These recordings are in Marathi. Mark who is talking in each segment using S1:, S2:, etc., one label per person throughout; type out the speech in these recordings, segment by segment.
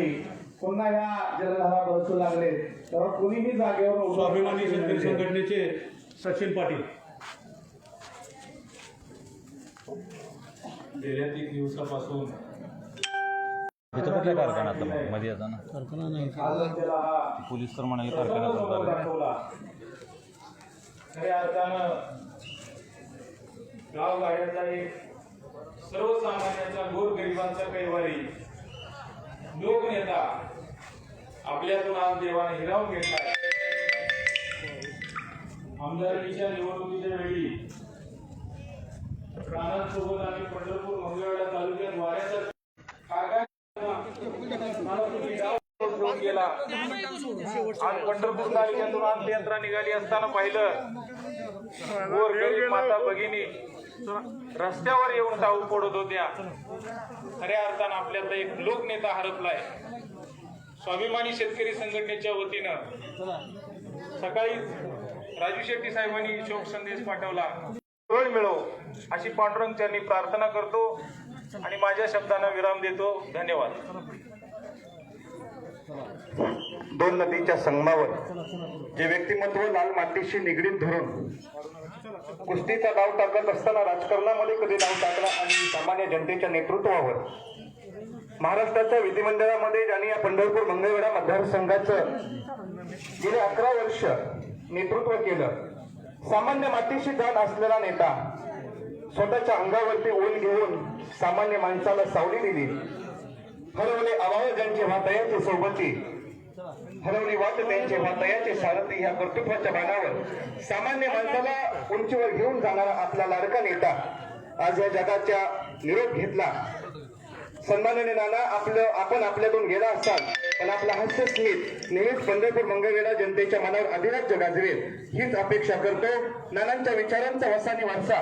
S1: नानांसाठी पुन्हा ह्या जलधारा बरसू लागले. तर कुणीही जागेवर
S2: स्वाभिमानी शेतकरी. संघटनेचे सचिन पाटील. गेल्या तीन दिवसापासून
S3: इथं कुठल्या कारखान्यात मग मध्ये येताना
S1: आज त्याला हा
S3: पोलीस तर म्हणाले कारखान्यात
S1: खऱ्या अर्थानं गावगाड्याचा एक सर्वसामान्यांचा गोरगरिबांचा कैवारी. लोकनेता आपल्यातून आज देवाने हिरावून घेतला आमदारकीच्या निवडणुकीच्या वेळी राणांसोबत आम्ही पंढरपूर मंगळवेढा तालुक्यात वाऱ्याचा गेला. आज पंढरपूर तालुक्यातून आज यंत्रा निघाली असताना पाहिलं. माता भगिनी रस्त्यावर येऊन टाळू पडत होत्या. खऱ्या अर्थानं आपल्यातला एक लोकनेता हरपलाय. स्वाभिमानी शेतकरी संघटनेच्या वतीनं सकाळी राजू शेट्टी साहेबांनी शोक संदेश पाठवला. सोय मिळो अशी पांडुरंग त्यांनी प्रार्थना करतो आणि माझ्या शब्दांना विराम देतो. धन्यवाद.
S4: दोन नदीच्या संगमावर जे व्यक्तिमत्व लाल मातीशी निगडीत धरून कुस्तीचा डाव टाकत असताना राजकारणामध्ये कधी डाव टाकला आणि सामान्य जनतेच्या नेतृत्वावर? महाराष्ट्राच्या विधिमंडळामध्ये ज्यांनी या पंढरपूर मंगळवेढा मतदारसंघाचं गेले अकरा वर्ष नेतृत्व केलं सामान्य मातीशी जाण असलेला नेता स्वतःच्या अंगावरती ओल घेऊन सामान्य माणसाला सावली दिली. हरवले आवाज ज्यांचे भातयाचे सोबती हरवली वाट त्यांचे वातयाचे सारथी ह्या कर्तृत्वाच्या बाणावर. सामान्य माणसाला उंचीवर घेऊन जाणारा आपला लाडका नेता आज या जगाच्या निरोप घेतला. सन्माननीय नाना आपलं आपण आपल्यातून गेला असाल पण आपला हास्य स्मित नेहमीच पंढरपूर मंगळवेढा जनतेच्या मनावर अधिराज्य गाजवेल हीच अपेक्षा करतो नानांच्या विचारांचा वसानी वारसा.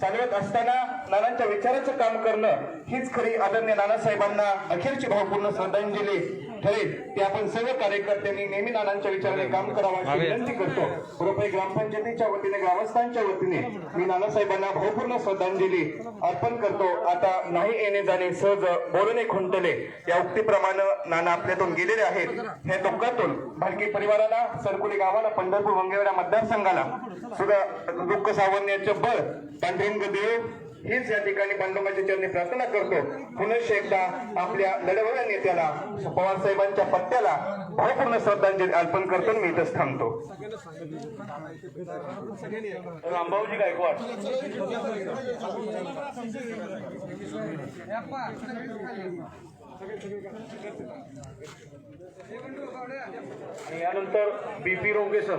S4: चालवत असताना नानांच्या विचाराचं काम करणं हीच खरी आदरणीय नानासाहेबांना अखेरची भावपूर्ण श्रद्धांजली. ठरेल ते आपण सर्व कार्यकर्त्यांनी नेहमी नानांच्या विचाराने काम करावं अशी विनंती करतो. रुपये ग्रामपंचायतीच्या वतीने ग्रामस्थांच्या वतीने मी नानासाहेबांना भावपूर्ण श्रद्धांजली अर्पण करतो. आता नाही येणे जाणे सहज बोलणे खुंटले. या उक्तीप्रमाणे नाना आपल्यातून गेलेले आहेत. हे दुःखातून भालकी परिवाराला सरकुली गावाला पंढरपूर मंगळवेढा मतदारसंघाला सुद्धा दुःख सावरण्याचं बळ पांढरिंग देव हीच या ठिकाणी पांडुमाच्या चरणी प्रार्थना करतो. पुनश्च एकदा आपल्या लढवऱ्या नेत्याला पवार साहेबांच्या पत्त्याला भावपूर्ण श्रद्धांजली अर्पण करतो मी इथंच थांबतो.
S1: रामभाऊजी गायकवाड. आणि यानंतर बीपी रोगे सर.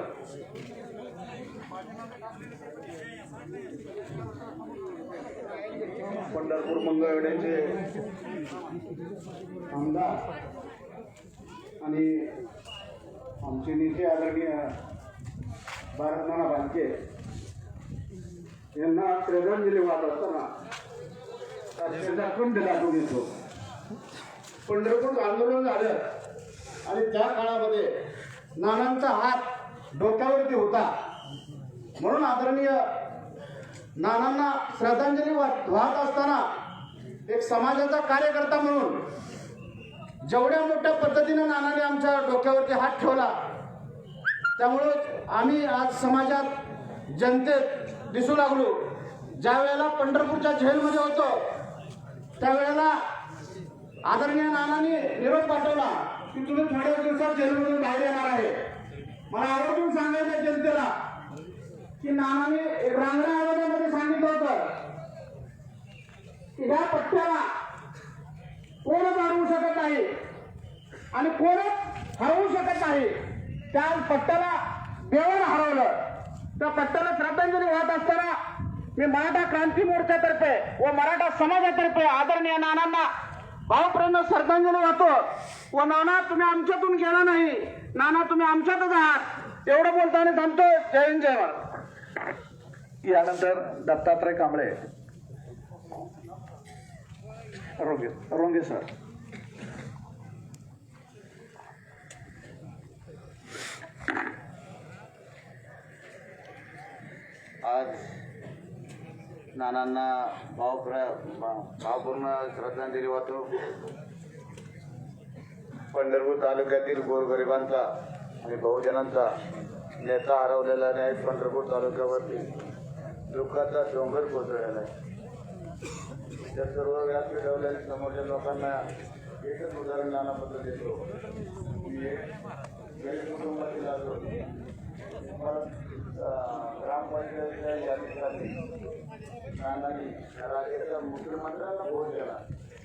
S1: पंढरपूर मंगळवेड्याचे आमदार आणि आमचे नेते आदरणीय भारतमाना भालके यांना श्रद्धांजली वाहत असताना राष्ट्राचा दाखवून येतो. पंढरपूर आंदोलन झालं आणि त्या काळामध्ये नानांचा हात डोक्यावरती होता. म्हणून आदरणीय नानांना श्रद्धांजली वाहत असताना एक समाजाचा कार्यकर्ता म्हणून जेवढ्या मोठ्या पद्धतीनं नानाने आमच्या डोक्यावरती हात ठेवला त्यामुळं आम्ही आज समाजात जनतेत दिसू लागलो. ज्या वेळेला पंढरपूरच्या जेलमध्ये होतो त्यावेळेला आदरणीय नानांनी निरोप पाठवला की तुम्ही थोड्या दिवसात जेलमधून बाहेर येणार आहे. मला आवर्जून सांगायचं जनतेला की नानाने एक रांगड्या आवाजामध्ये ह्या पट्ट्याला कोणच हरवू शकत नाही आणि कोणच हरवू शकत नाही. त्या पट्ट्याला देवाला हरवलं. त्या पट्ट्याला श्रद्धांजली वाहत असताना मी मराठा क्रांती मोर्चातर्फे व मराठा समाजातर्फे आदरणीय नानांना भावपूर्ण श्रद्धांजली वाहतो. व नाना तुम्ही आमच्यातून गेला नाही. नाना तुम्ही आमच्यातच आहात. एवढं बोलताना थांबतो जय हिंद जय महाराज यानंतर दत्तात्रय कांबळे. रोगे रोंगे सर
S5: आज नानांना भावप्र भावपूर्ण श्रद्धांजली वाहतो. पंढरपूर तालुक्यातील गोरगरिबांचा आणि बहुजनांचा नेता हरवलेला नाही पंढरपूर तालुक्यावरती दुःखाचा डोंगर कोसळलेला आहे. त्या सर्व व्यास मिळवलेल्या समोरच्या लोकांना एकच उदाहरण नानाबद्दल देतो मी एक गरीब कुटुंबातील आलो मला ग्रामपंचायतीच्या यादीसाठी नानांनी राज्याच्या मुख्यमंत्र्यांना फोन केला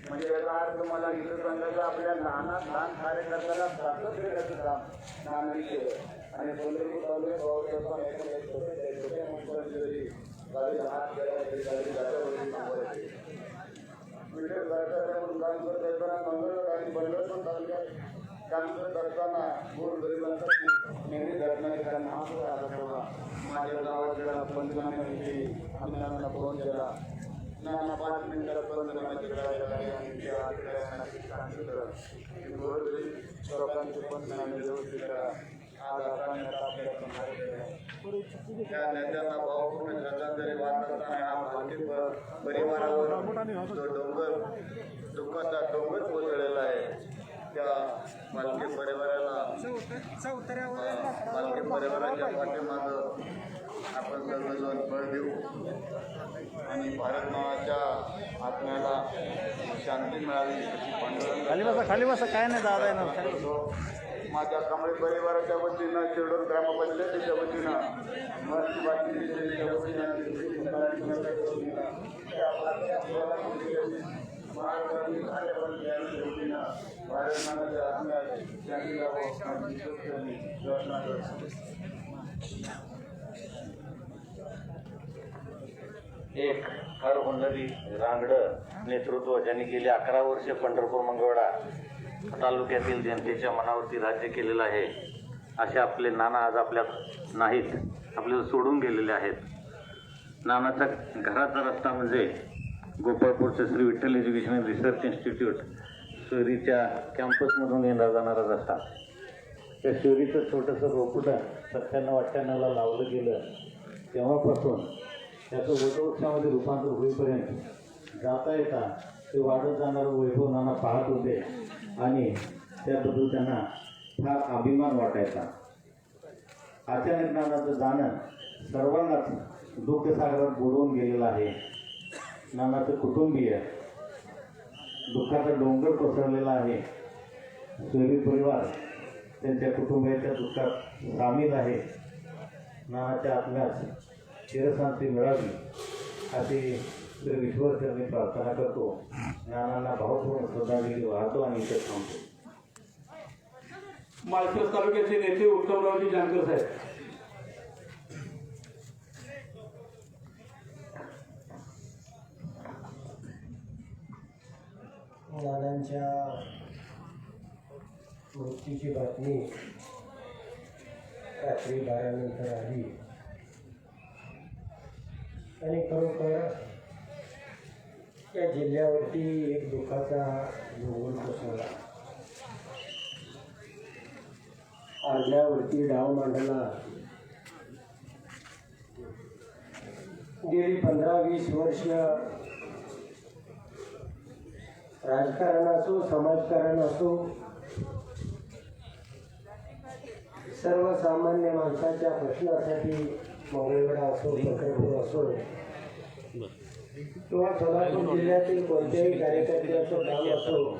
S5: म्हणजे याचा अर्थ मला इथं सांगायचं आपल्या नाना लहान कार्यकर्त्याला सातच देण्याचं काम नानांनी केलं आणि पंढरपूर तालुक्यात पण एखाद्या छोट्या छोट्या माणसांची जरी हात गेला तरी गाडी जागेवरती थांबवायची. विठ्ठल सरकारकडून काम करत असताना मंगळ आणि पंढरपूर तालुक्यात काम करत असताना गोरगरिबांचा नेहमी धरणाऱ्या महापुर आला तेव्हा माझ्या गावाच्या पंचनाम्याविषयी आम्ही नानांना फोन केला नाना पाच मिनिटात पंचनाम्याची गोरगरीब पंचनामे व्यवस्थित करा. आज आपण त्या नेत्यांना भावपूर्ण श्रद्धांजली वाहत असताना हा भाजप परिवारावर जो डोंगर दुःखाचा डोंगर कोसळलेला आहे त्या मालकी परिवाराला मालकी परिवाराच्या पाठीमागं आपण सर्वजण बळ देऊ आणि भारत नावाच्या आत्म्याला शांती मिळावी अशी पांडुरंग
S6: खाली बसा खाली बसा. काय नाही दादा येणार खाली
S5: माझ्या कमळे परिवाराच्या वतीनं शिरडून ग्रामपंचायतीच्या वतीनं मराठी वतीनं महाराष्ट्रातील वतीनं भारत आत्म्यात
S3: एक फार हुन्नरी रांगडं नेतृत्व ज्यांनी गेली अकरा वर्षे पंढरपूर मंगळवेढा तालुक्यातील जनतेच्या मनावरती राज्य केलेलं आहे असे आपले नाना आज आपल्यात नाहीत आपल्याला सोडून गेलेले आहेत. नानाचा घराचा रस्ता म्हणजे गोपाळपूरचं Shri Vitthal education research institute शहरीच्या कॅम्पसमधून येणार जाणारा रस्ता. त्या शहरीचं छोटंसं रोकुटं सत्त्याण्णव अठ्ठ्याण्णवला लावलं गेलं तेव्हापासून त्याचं वटवृक्षामध्ये रूपांतर होईपर्यंत जाता येता ते वाढत जाणारं वैभव नाना पाहत होते. आणि त्याबद्दल त्यांना फार अभिमान वाटायचा. अचानक नानाचं जाणं सर्वांनाच दुःखसागरात बुडवून गेलेलं आहे. नानाचं कुटुंबीय दुःखाचा डोंगर कोसळलेला आहे. सोयरी परिवार त्यांच्या कुटुंबियाच्या दुःखात सामील आहे. नानाच्या आत्म्यास चिरशांती मिळावी अशी श्री विश्वचरणी प्रार्थना करतो नानांना भावपूर्ण श्रद्धांजली वाहतो आणि इथे थांबतो
S7: माळशिरस तालुक्याचे नेते उत्तमरावजी जानकर साहेब।
S8: नानांच्या मृत्यूची बातमी रात्री बारानंतर आली. आणि खरोखर या जिल्ह्यावरती एक दुःखाचा भूगोल कोसळला आरल्यावरती डाव मांडला. गेली पंधरा वीस वर्ष राजकारण असो समाजकारण असो सर्वसामान्य माणसाच्या प्रश्नासाठी मंगळवेढा असो पंढरपूर असो किंवा सोलापूर जिल्ह्यातील कोणत्याही कार्यकर्त्याचं काम असो.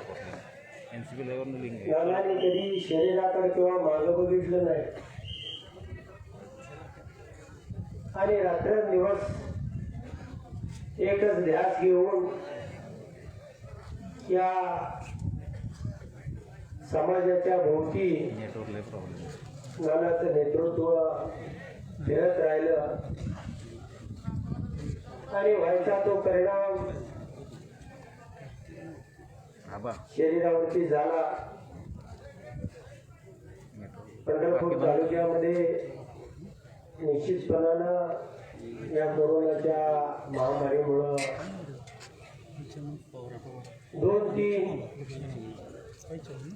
S8: नानाने कधी शरीराकडे किंवा मागं बघितलं नाही. आणि रात्रंदिवस एकच ध्यास घेऊन या समाजाच्या भोवती नानाचं नेतृत्व फिरत राहिलं. आणि व्हायचा तो परिणाम. शरीरावरती झाला. पंढरपूर तालुक्यामध्ये निश्चितपणानं या कोरोनाच्या महामारीमुळं दोन तीन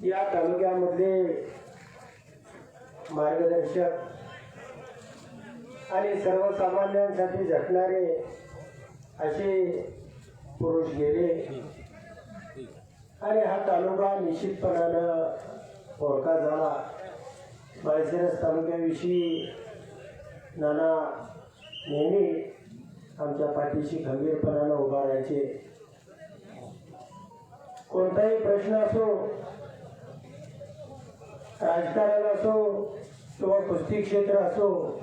S8: या तालुक्यामधले मार्गदर्शक आणि सर्वसामान्यांसाठी झटणारे असे पुरुष गेले. आणि हा तालुका निश्चितपणानं ओळखा झाला. माळशिरस तालुक्याविषयी नाना नेहमी आमच्या पाठीशी खंबीरपणानं उभा राहायचे. कोणताही प्रश्न असो राजकारण असो किंवा कुस्ती क्षेत्र असो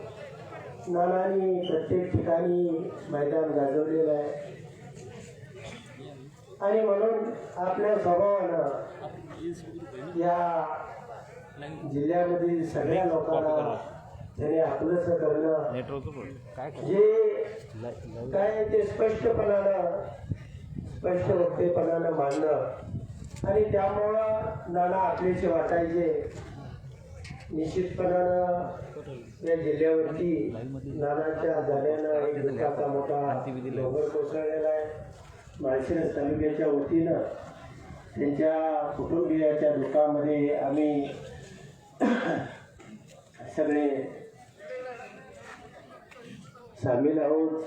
S8: नानांनी प्रत्येक ठिकाणी मैदान गाजवलेलं आहे. आणि म्हणून आपल्या स्वभावानं या जिल्ह्यामधील सगळ्या लोकांना त्याने आपलंसं करणं जे काय ते स्पष्टपणानं स्पष्ट वक्तेपणानं मांडणं. आणि त्यामुळं नाना आपलेचे वाटायचे. निश्चितपणानं या जिल्ह्यावरती नानाच्या जाण्यानं एक दुःखाचा मोठा डोंगर कोसळलेला आहे. माळशिरस तालुक्याच्या वतीनं त्यांच्या कुटुंबियाच्या दुःखामध्ये आम्ही सगळे सामील आहोत.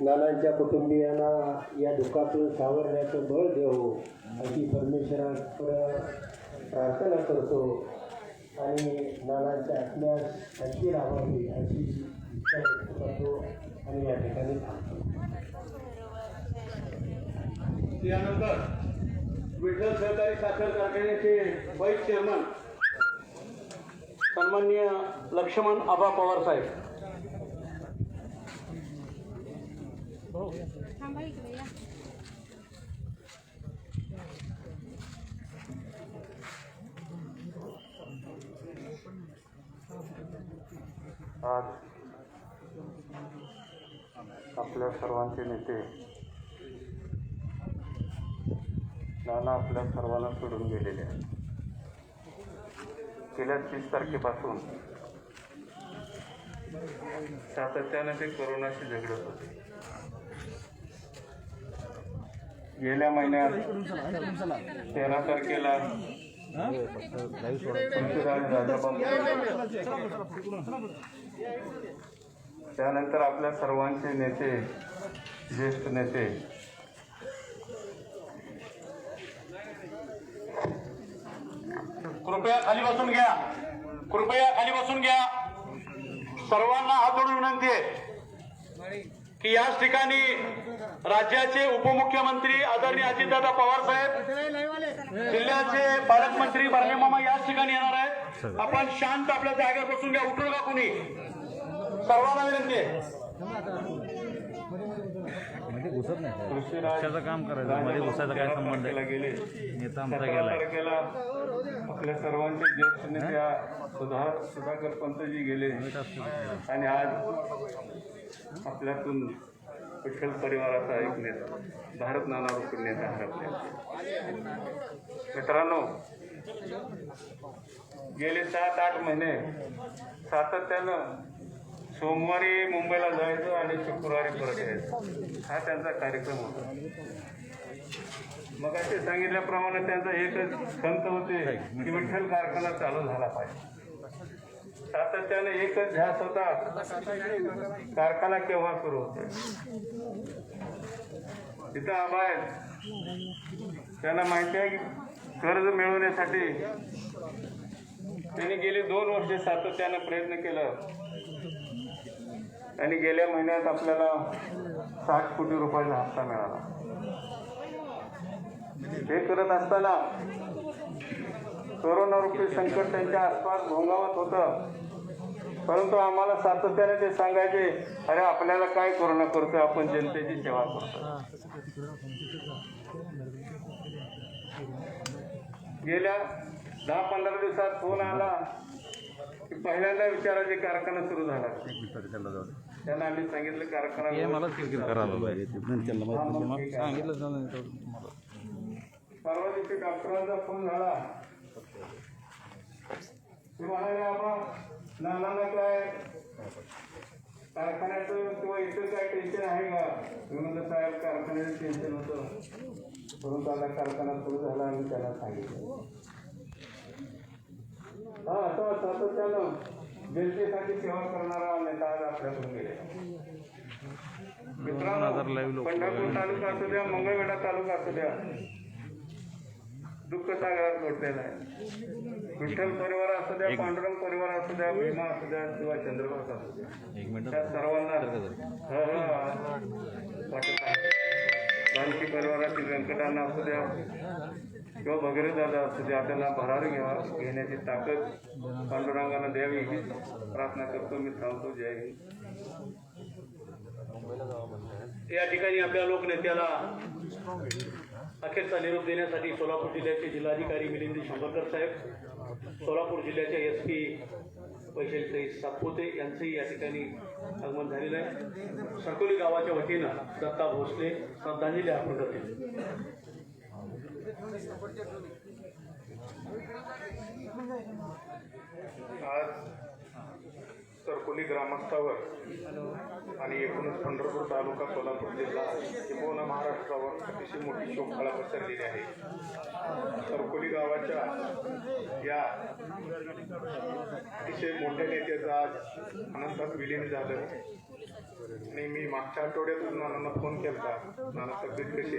S8: नानांच्या कुटुंबियांना या दुःखातून सावरण्याचं बळ देऊ अशी परमेश्वराकडं प्रार्थना करतो. आणि नानांच्या आत्म्यास आणखी राहावी अशी इच्छा व्यक्त करतो आणि या ठिकाणी थांबतो.
S7: यानंतर विठ्ठल सहकारी साखर कारखान्याचे वाईस चेअरमन सन्माननीय लक्ष्मण आबा पवार साहेब.
S9: थांबा इकडे या.
S2: आज आपल्या सर्वांचे नेते नाना आपल्या सर्वांना सोडून गेलेले आहेत गेल्या तीस तारखेपासून सातत्यानं ते कोरोनाशी झगडत होते गेल्या महिन्यात तेरा तारखेला पंतप्रधान राजाबाबू त्यानंतर आपल्या सर्वांचे नेते ज्येष्ठ नेते.
S7: कृपया खाली बसून घ्या. कृपया खाली बसून घ्या. सर्वांना हात जोडून विनंती आहे की याच ठिकाणी राज्याचे उपमुख्यमंत्री आदरणीय अजितदादा पवार साहेब जिल्ह्याचे पालकमंत्री बारणे मामा याच ठिकाणी येणार आहेत. आपण शांत आपल्या जागेवर बसून घ्या. उठू का कुणी. सर्वांना विनंती
S3: मध्ये घुसत नाही पक्षाचं काम करायचं मध्ये घुसायचा काय संबंध
S2: गेले.
S3: नेता आमचा गेलाय.
S2: तारखेला आपल्या सर्वांचे ज्येष्ठ नेते आ- सुधा सुधाकर पंतजी गेले. आणि आज आपल्यातून विठ्ठल परिवाराचा एक नेता भारत नाना रुपये नेता हरपले. मित्रांनो गेले सात आठ महिने सातत्यानं सोमवारी मुंबईला जायचं आणि शुक्रवारी परत यायचं. हा त्यांचा कार्यक्रम होता. मग असे सांगितल्याप्रमाणे त्यांचा एकच खंत होते की विठ्ठल कारखाना चालू झाला पाहिजे. सातत्याने एकच ध्यास होता कारखाना केव्हा सुरू होते? तिथं आबा आहेत. त्यांना माहिती आहे की कर्ज मिळवण्यासाठी त्यांनी गेली दोन वर्षे सातत्यानं प्रयत्न केला. आणि गेल्या महिन्यात आपल्याला साठ कोटी रुपयाचा हप्ता मिळाला. हे करत असताना करोना रूपी संकट त्यांच्या आसपास घोंगावत होतं. परंतु आम्हाला सातत्याने ते सांगायचे अरे आपल्याला काय कोरोना करतो आपण जनतेची सेवा करतो गेल्या दहा पंधरा दिवसात फोन आला. पहिल्यांदा विचाराचे कारखाना सुरू झाला. त्यांना आम्ही सांगितलं कारखाना. परवा दिवशी डॉक्टरांचा फोन झाला. ते म्हणाले बाबा नानाला काय कारखान्याचं किंवा इतर काय टेन्शन आहे का? म्हणलं साहेब कारखान्याचं टेन्शन होतं. परंतु आता कारखाना सुरू झाला आणि त्याला सांगितलं. हा असं सातत्यानं जनतेसाठी सेवा करणारा नेता आज आपल्याकडून गेले मित्रांनो पंढरपूर तालुका असू द्या मंगळवेढा तालुका असू द्या दुःख सागरात लोटलेला आहे. विठ्ठल परिवार असू द्या पांडुरंग परिवार असू द्या भीमा असू द्या किंवा चंद्रभास असू द्या. त्या सर्वांना वाटत आहे जानकी परिवारातील व्यंकटांना असू द्या किंवा वगैरे दादा असू द्या त्यांना भरार घ्या घेण्याची ताकद पांडुरंगाला द्यावी ही प्रार्थना करतो मी थांबतो जय हिंद.
S7: या ठिकाणी आपल्या लोकनेत्याला अखेरचा निरोप देण्यासाठी सोलापूर जिल्ह्याचे जिल्हाधिकारी मिलिंद शंभरकर साहेब सोलापूर जिल्ह्याचे एस पी वैशाली सापोते यांचंही या ठिकाणी आगमन झालेलं आहे. सरकोली गावाच्या वतीनं दत्ता भोसले श्रद्धांजली अर्पण करतील
S2: सरकोली ग्रामस्थावर आणि एकूणच पंढरपूर तालुका सोलापूर जिल्हा किंबहुना महाराष्ट्रावर अतिशय मोठी शोककळा पसरलेली आहे. सरकोली गावाच्या या अतिशय मोठ्या नेत्याचं आज अनंतात विलीन झालं. आणि मी मागच्या आठवड्यातच नानांना फोन केला नाना तब्येत कशी